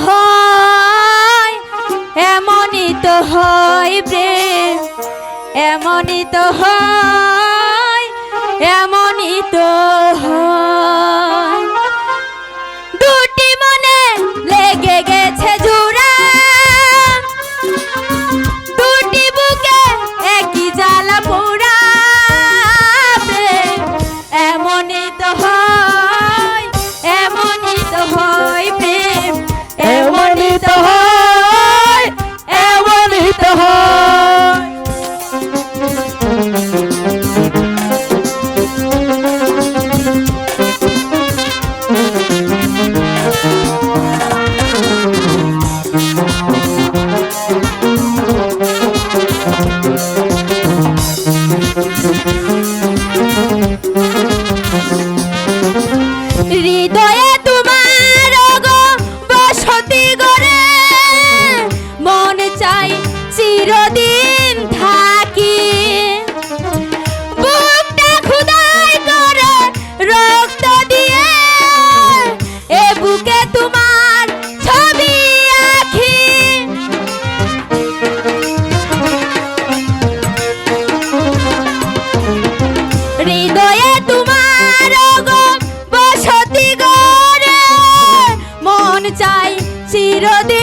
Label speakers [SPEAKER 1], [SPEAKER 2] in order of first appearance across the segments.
[SPEAKER 1] হয় এমনই তো হয় প্রেম এমনই তো হয় এমনই তো হয় চিরদিন থাকি। বুকটা খুদাই রক্ত দিয়ে এ বুকে তোমার ছবি আঁকি। হৃদয়ে তোমার বসতি গরে মন চাই চিরদিন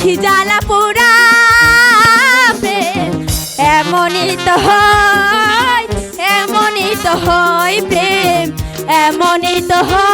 [SPEAKER 1] জ্বালা পুরাবে এমনই তো হয় এমনই তো হয় প্রেম এমনই তো হয়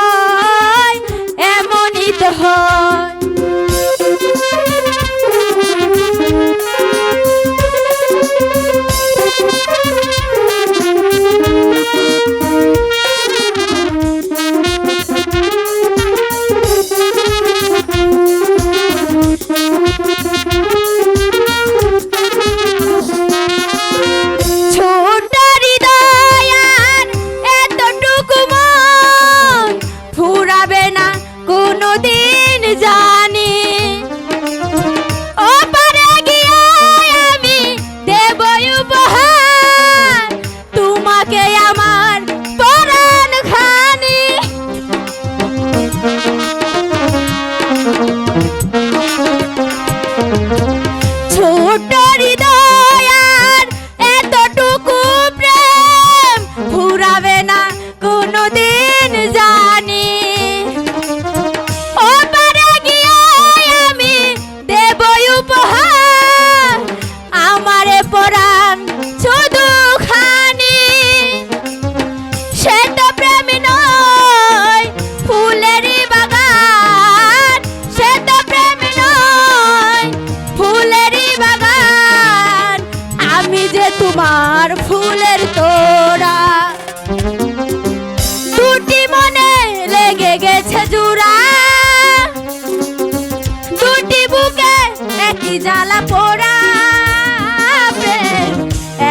[SPEAKER 1] Thank you. গেছে জোড়া। দুটি বুকে একই জ্বালা পোড়া।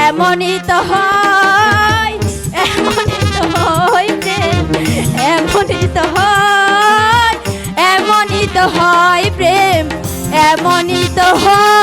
[SPEAKER 1] এমনই তো হয়, এমনই তো হয় প্রেম, এমনই তো হয়, এমনই তো হয় প্রেম, এমনই তো হয়